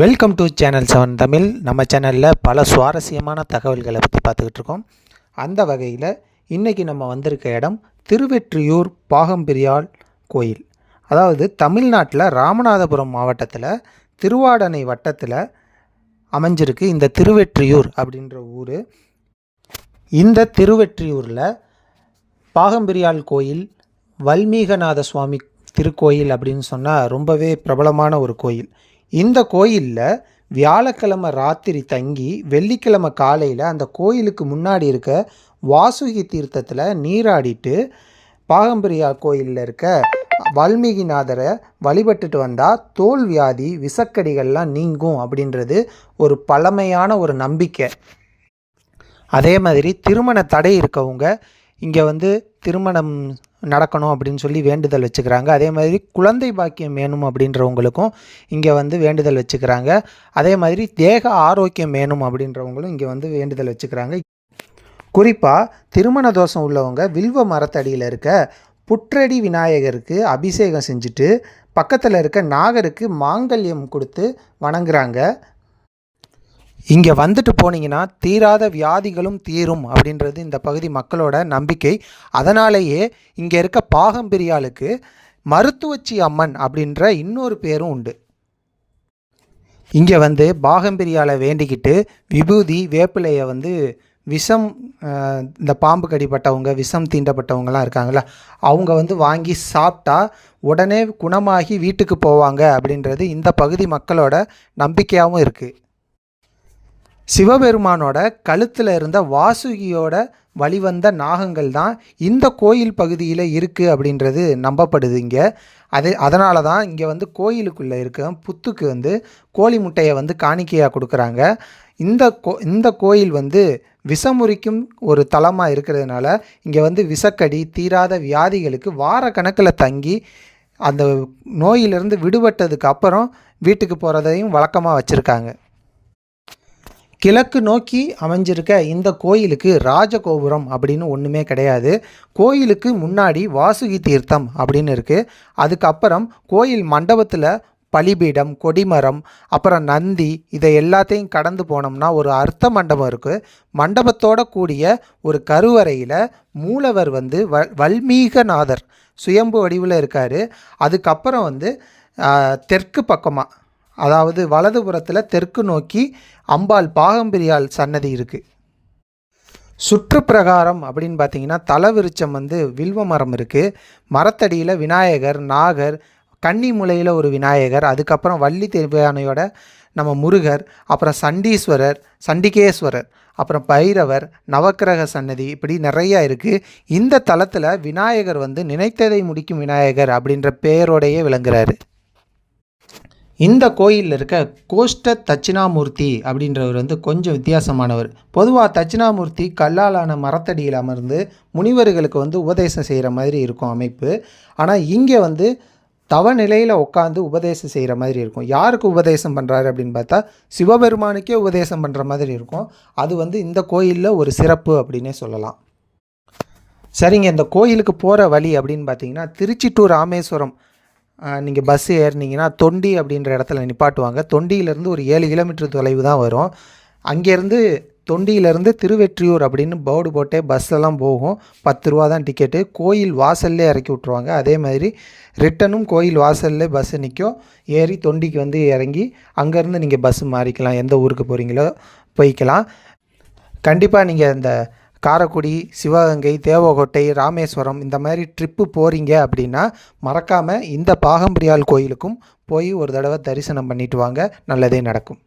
Welcome to channel seven Tamil. நம்ம சேனலில் பல சுவாரஸ்யமான தகவல்களை பற்றி பார்த்துக்கிட்டு இருக்கோம். அந்த வகையில் இன்றைக்கி நம்ம வந்திருக்க இடம் திருவெற்றியூர் பாகம்பிரியாள் கோயில். அதாவது தமிழ்நாட்டில் ராமநாதபுரம் மாவட்டத்தில் திருவாடனை வட்டத்தில் அமைஞ்சிருக்கு இந்த திருவெற்றியூர் அப்படின்ற ஊர். இந்த திருவெற்றியூரில் பாகம்பிரியாள் கோயில் வல்மீகநாத சுவாமி திருக்கோயில் அப்படின்னு சொன்னால் ரொம்பவே பிரபலமான ஒரு கோயில். இந்த கோயிலில் வியாழக்கிழமை ராத்திரி தங்கி வெள்ளிக்கிழமை காலையில் அந்த கோயிலுக்கு முன்னாடி இருக்க வாசுகி தீர்த்தத்தில் நீராடிட்டு பாகம்பரியா கோயிலில் இருக்க வால்மீகிநாதரை வழிபட்டுட்டு வந்தால் தோல் வியாதி விசக்கடிகள்லாம் நீங்கும் அப்படின்றது ஒரு பழமையான ஒரு நம்பிக்கை. அதே மாதிரி திருமண தடை இருக்கவங்க இங்கே வந்து திருமணம் நடக்கணும் அப்படின்னு சொல்லி வேண்டுதல் வச்சுக்கிறாங்க. அதே மாதிரி குழந்தை பாக்கியம் வேணும் அப்படின்றவங்களுக்கும் இங்கே வந்து வேண்டுதல் வச்சுக்கிறாங்க. அதே மாதிரி தேக ஆரோக்கியம் வேணும் அப்படின்றவங்களும் இங்கே வந்து வேண்டுதல் வச்சுக்கிறாங்க. குறிப்பாக திருமண தோஷம் உள்ளவங்க வில்வ மரத்தடியில் இருக்க புற்றடி விநாயகருக்கு அபிஷேகம் செஞ்சுட்டு பக்கத்தில் இருக்க நாகருக்கு மாங்கல்யம் கொடுத்து வணங்குறாங்க. இங்கே வந்துட்டு போனீங்கன்னா தீராத வியாதிகளும் தீரும் அப்படின்றது இந்த பகுதி மக்களோட நம்பிக்கை. அதனாலேயே இங்கே இருக்க பாகம்பிரியாளுக்கு மருத்துவச்சி அம்மன் அப்படின்ற இன்னொரு பேரும் உண்டு. இங்கே வந்து பாகம்பிரியாலை வேண்டிக்கிட்டு விபூதி வேப்பிலையை வந்து விஷம் இந்த பாம்பு கடிப்பட்டவங்க விஷம் தீண்டப்பட்டவங்கலாம் இருக்காங்களா அவங்க வந்து வாங்கி சாப்பிட்டா உடனே குணமாகி வீட்டுக்கு போவாங்க அப்படின்றது இந்த பகுதி மக்களோட நம்பிக்கையாகவும் இருக்குது சிவபெருமானோட கழுத்தில் இருந்த வாசுகியோட வழிவந்த நாகங்கள் தான் இந்த கோயில் பகுதியில் இருக்குது அப்படின்றது நம்பப்படுது இங்கே. அது அதனால தான் இங்கே வந்து கோயிலுக்குள்ளே இருக்க புத்துக்கு வந்து கோழி முட்டையை வந்து காணிக்கையாக கொடுக்குறாங்க. இந்த கோ இந்த கோயில் வந்து விஷமுறிக்கும் ஒரு தலமாக இருக்கிறதுனால இங்கே வந்து விஷக்கடி தீராத வியாதிகளுக்கு வார கணக்கில் தங்கி அந்த நோயிலிருந்து விடுபட்டதுக்கு அப்புறம் வீட்டுக்கு போகிறதையும் வழக்கமாக வச்சுருக்காங்க. கிழக்கு நோக்கி அமைஞ்சிருக்க இந்த கோயிலுக்கு ராஜகோபுரம் அப்படின்னு ஒன்றுமே கிடையாது. கோயிலுக்கு முன்னாடி வாசுகி தீர்த்தம் அப்படின்னு இருக்குது அதுக்கப்புறம் கோயில் மண்டபத்தில் பலிபீடம் கொடிமரம் அப்புறம் நந்தி இதை எல்லாத்தையும் கடந்து போனோம்னா ஒரு அர்த்த மண்டபம் இருக்குது மண்டபத்தோட கூடிய ஒரு கருவறையில் மூலவர் வந்து வ வல்மீகநாதர் சுயம்பு வடிவில் இருக்கார். அதுக்கப்புறம் வந்து தெற்கு பக்கமாக அதாவது வலதுபுறத்தில் தெற்கு நோக்கி அம்பாள் பாகம்பிரியாள் சன்னதி இருக்குது சுற்றுப்பிரகாரம் அப்படின்னு பார்த்தீங்கன்னா தலவிருச்சம் வந்து வில்வ மரம் இருக்குது மரத்தடியில் விநாயகர் நாகர் கன்னி முலையில் ஒரு விநாயகர் அதுக்கப்புறம் வள்ளி தேவையானையோட நம்ம முருகர் அப்புறம் சண்டீஸ்வரர் சண்டிகேஸ்வரர் அப்புறம் பைரவர் நவக்கிரக சன்னதி இப்படி நிறையா இருக்குது இந்த தலத்தில் விநாயகர் வந்து நினைத்ததை முடிக்கும் விநாயகர் அப்படின்ற பெயரோடையே விளங்குறாரு. இந்த கோயிலில் இருக்க கோஷ்ட தட்சிணாமூர்த்தி அப்படின்றவர் வந்து கொஞ்சம் வித்தியாசமானவர். பொதுவாக தட்சிணாமூர்த்தி கல்லாலான மரத்தடியில் அமர்ந்து முனிவர்களுக்கு வந்து உபதேசம் செய்கிற மாதிரி இருக்கும் அமைப்பு. ஆனால் இங்கே வந்து தவ நிலையில் உட்காந்து உபதேசம் செய்கிற மாதிரி இருக்கும். யாருக்கு உபதேசம் பண்ணுறாரு அப்படின்னு பார்த்தா சிவபெருமானுக்கே உபதேசம் பண்ணுற மாதிரி இருக்கும். அது வந்து இந்த கோயிலில் ஒரு சிறப்பு அப்படின்னே சொல்லலாம். சரிங்க இந்த கோயிலுக்கு போகிற வழி அப்படின்னு பார்த்தீங்கன்னா திருச்சி டு ராமேஸ்வரம் நீங்கள் பஸ் ஏறினீங்கன்னா தொண்டி அப்படின்ற இடத்துல நிப்பாட்டுவாங்க. தொண்டியிலேருந்து ஒரு ஏழு கிலோமீட்டர் தொலைவு தான் வரும். அங்கேருந்து தொண்டியிலேருந்து திருவெற்றியூர் அப்படின்னு போர்டு போட்டே பஸ்ஸெல்லாம் போகும். பத்து ரூபா தான் டிக்கெட்டு கோயில் வாசல்லே இறக்கி விட்ருவாங்க அதே மாதிரி ரிட்டனும் கோயில் வாசல்லே பஸ் நிற்கும் ஏறி தொண்டிக்கு வந்து இறங்கி அங்கேருந்து நீங்கள் பஸ் மாறிக்கலாம். எந்த ஊருக்கு போகிறீங்களோ போய்க்கலாம். கண்டிப்பாக நீங்கள் அந்த காரைக்குடி சிவகங்கை தேவகோட்டை ராமேஸ்வரம் இந்த மாதிரி ட்ரிப்பு போகிறீங்க அப்படின்னா மறக்காமல் இந்த பாகம்பிரியால் கோயிலுக்கும் போய் ஒரு தடவை தரிசனம் பண்ணிட்டு வாங்க. நல்லதே நடக்கும்.